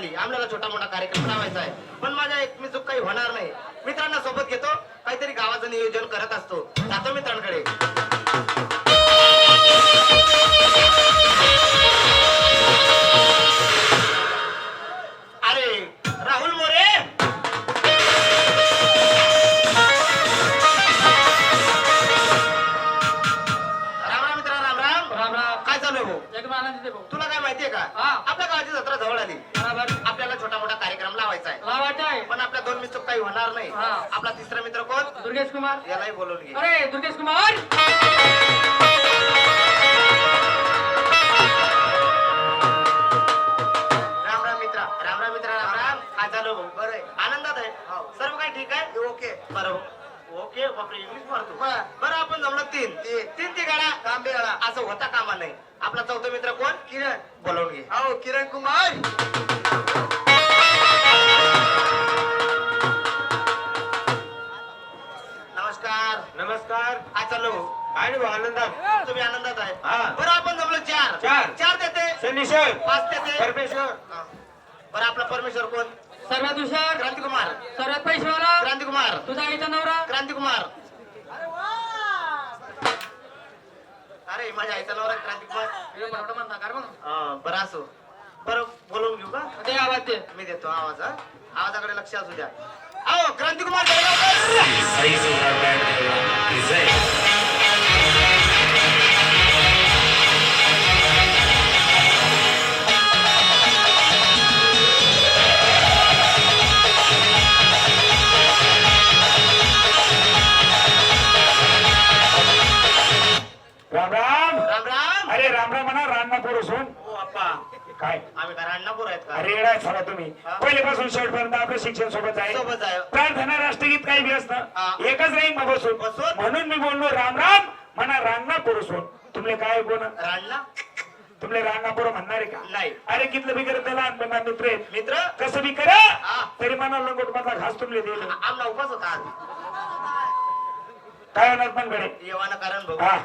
आली. आम्हाला छोटा मोठा कार्यक्रम लावायचा आहे. पण माझ्या एक मी चूक काही होणार नाही. मित्रांना सोबत घेतो. काहीतरी गावाचं नियोजन करत असतो. जातो मित्रांकडे. अरे राहुल मोरे! राम राम मित्रा राम राम. राम राम. काय चालू आहे भाऊ? एकदम आनंद दे भाऊ. तुला काय माहितीये का. आपल्या गावाची जत्रा जवळ आली. होणार नाही. हा. आपला तिसरा मित्र कोण? दुर्गेश कुमार. यालाही बोलवून घे. अरे दुर्गेश कुमार! राम राम मित्रा. राम राम मित्रा राम राम. काय चालू भाऊ? बरं आहे. आनंदात आहे? सर्व काही ठीक आहे? ओके. बरं. ओके बापरे इंग्लिश मारतो. बरं. आपण जमलं तीन. तीन ती गाडा. तांबे गाडा. असं होता कामा नाही. आपला चौथा मित्र कोण? किरण. बोलवून घे. हो किरण कुमार! नमस्कार. काय चालू काय नाही भाऊ, आनंदात. तुम्ही आनंदात आहे? हा. बरं आपण जमलो चार. चार. चार देते. शनीश्वर पाच देते. परमेश्वर. हा. बरं आपला परमेश्वर कोण? सर्वात हुशार. क्रांतिकुमार. सर्वात पैसेवाला. क्रांतिकुमार. तुझा आईचा नवरा. क्रांतिकुमार. अरे माझ्या आईचा नवरा क्रांतिकुमार. मोठं म्हणता का रे मग? हा, बरं असो. बरं बोलवून घेऊ का? दे आवाज दे. मी देतो आवाज आवाजाकडे लक्ष असू द्या. अहो क्रांतिकुमार राम राम. राम राम. अरे राम राम म्हणा रान्ना पोरसून ओ अप्पा काय? आम्ही का राण्णापूर आहेत का? येडाय झाला तुम्ही. हा. पहिल्यापासून शेवटपर्यंत आपलं शिक्षण सोबत आहे. सोबत आहे. प्रार्थना राष्ट्रगीत काही बी हा. असतं एकच राहील मग बसून बसून? म्हणून मी बोललो राम राम. म्हणा रान्ना पोरसून तुमले काय बोल राण्णा तुमले रान्ना पोरं म्हणणार आहे का? नाही. अरे कितलं बी करत लहानपणा मित्र. मित्र? कसं बी करा. हा. तरी मला लंगोट माझा घास तुमले दिले आमना उपास होता आज. काय होणार पण कडे येवाना कारण भाऊ हा.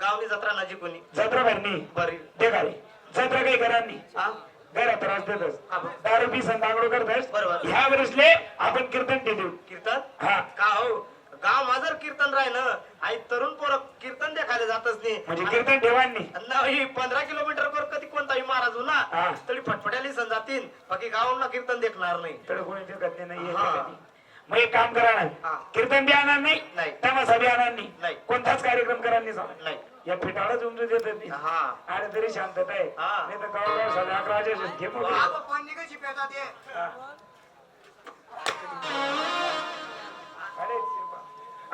गावनी जत्रा नजीक कोणी जत्रा भरणी. बरी. ते काय जत्रा काही करानी हा? घरात त्रास देतस. दारू पी संतांगडो करतस बरोबर. ह्या वर्षले आपण कीर्तन देऊ कीर्तन? हा. का हो? गाव माझं कीर्तन ना आई तरुण पोरं कीर्तन देखायला जातच नाही. म्हणजे कीर्तन ठेवानी नाही पंधरा किलोमीटर वर कधी कोणताही महाराज हो ना हा. तरी फटफट्याली सण जातील बाकी गावांना कीर्तन देखणार नाही. कडे कोणी नाही. मग एक काम करा. ना. कीर्तन बी आणणार नाही. तमाशा बी आणणार नाही. कोणताच कार्यक्रम करा नाही सांग या देतात नाही हा. अरे तरी शांतता आहे. नाही तर गावगाव साडे अकरा वाजेपर्यंत घे मोठी. हा.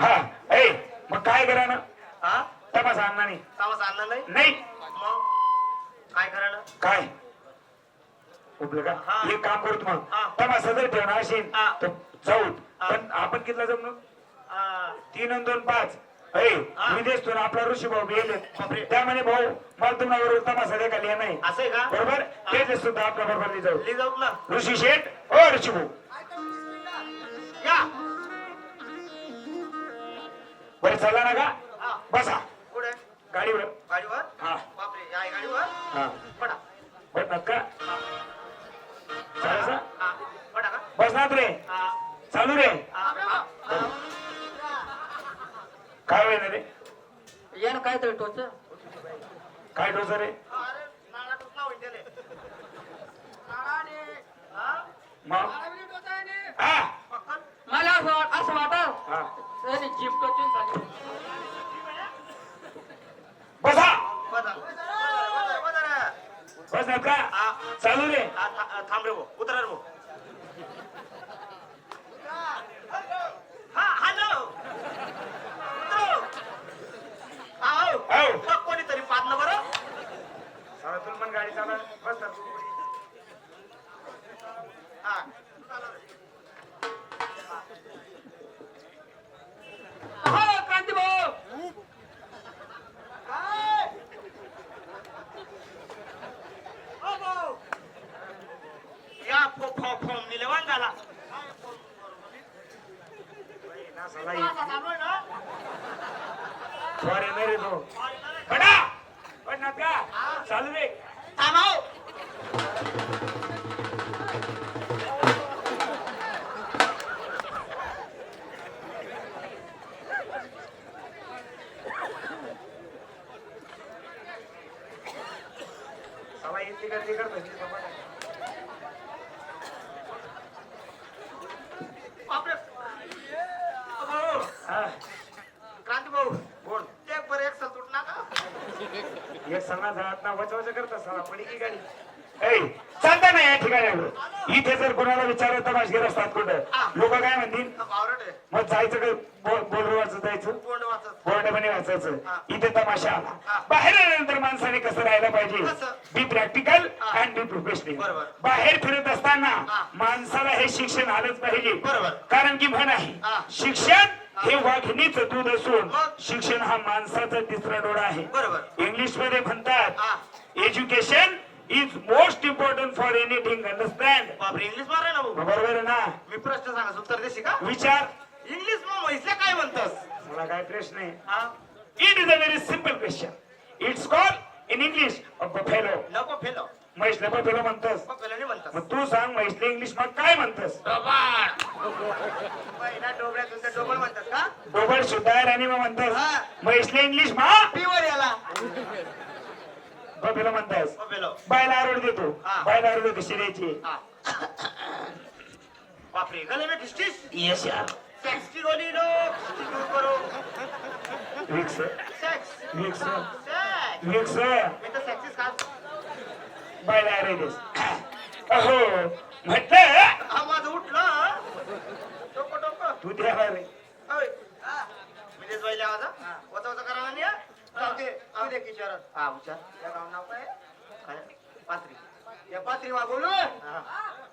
हा. ए मग काय करा ना? हा? तमाशा आणणार नाही. तामस आणणार नाही? मग? काय करा काय? उपलं का? हा. एक काम करतो मग. तमाशा जर ठेवणार असेल. तर हा. पण आपण कितला जमलो? तीन आणि दोन पाच. ऐ हा. विदेश तो आपला ऋषी भाऊ गेले. त्यामध्ये भाऊ मला तुम्हाला बरोबर तमाशा देखा लिहा नाही असं आहे का? बरोबर? ते सुद्धा आपल्या बरोबर जाऊ. ली जाऊ ना. ऋषी शेठ ओ ऋषी भाऊ या. बरं चला ना का? हा. बसा. कुठे? गाडीवर. गाडीवर? हा. बापरे या गाडीवर? हा. पडा. बस का हा. हा. बसणार रे हा चालू रे. काय होईल रे? ये ना काय तरी टोच काय डोसर रे? मला असं वाट असं वाटत. हा. जीप टोचून झाली बसा. बसा. का? चालू रे. थांब रे. उतरा रे झाला. फॉरेनर तो बडा पण नका चालू रे थांबाव सवा क्रांती भाऊ बोल ते बरं एक सल तुटना का एक सणा जात ना वच वच करत असताना पडी की गाडी चालता या ठिकाणी आलो इथे जर कोणाला विचारत तमाशगीर असतात कुठं लोक काय म्हणतील मग जायचं काय बोल बोल वाचत जायचं बोर्डमध्ये वाचायचं. इथे तमाशा. आला बाहेर आल्यानंतर माणसाने कसं राहायला पाहिजे? Be practical. And be professional बरोबर. बाहेर फिरत असताना. माणसाला हे शिक्षण आलंच पाहिजे बरोबर. कारण की म्हण आहे. शिक्षण हे वाघिणीचं दूध असून? शिक्षण हा माणसाचा तिसरा डोळा आहे. बरोबर. इंग्लिशमध्ये. म्हणतात education is most important for anything understand बापरे इंग्लिश मारा ना बरोबर आहे ना? मी प्रश्न सांगा उत्तर देशी का? विचार. इंग्लिश मग म्हैसल्या काय म्हणतस? मला काय प्रश्न आहे? हा? Is a very simple question. It's called in English a buffalo. नको फेलो buffalo म्हणतस. फेलो नाही म्हणतस. मग तू सांग म्हैसला इंग्लिश मग काय म्हणतस? पहिला डोबळ्यात तुमचं डोबळ म्हणतात का डोबळ सुधार आणि मग म्हणतस हा. म्हैसला इंग्लिश मा? पीवर याला. बफेलो म्हणतस. बायला आरोड देतो. हा. बायला आरोड द्यायची? हा. बापरे गले में डिस्टिस येस यार सेक्स की गोली लो की दूर करो विक्स सेक्स विक्स सेक्स विक्स मी तर सेक्सिस का बायला आरोड देस अहो म्हटलं उठलं. डोकं तू रे मी माझा वचा वचा दे किशोरात हा विचार मा बोलू?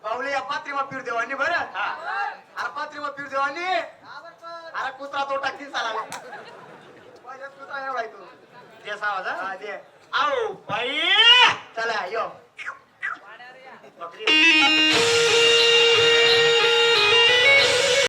बाहुले या पात्री मा पीर देवानी बरं? अरे पात्री मा पीर देवानी? अरे कुत्रा तो टाकी चाला पहिल्याच कुत्रा एवढा तू. दे सावाज. हा दे. चला यो. बकरी.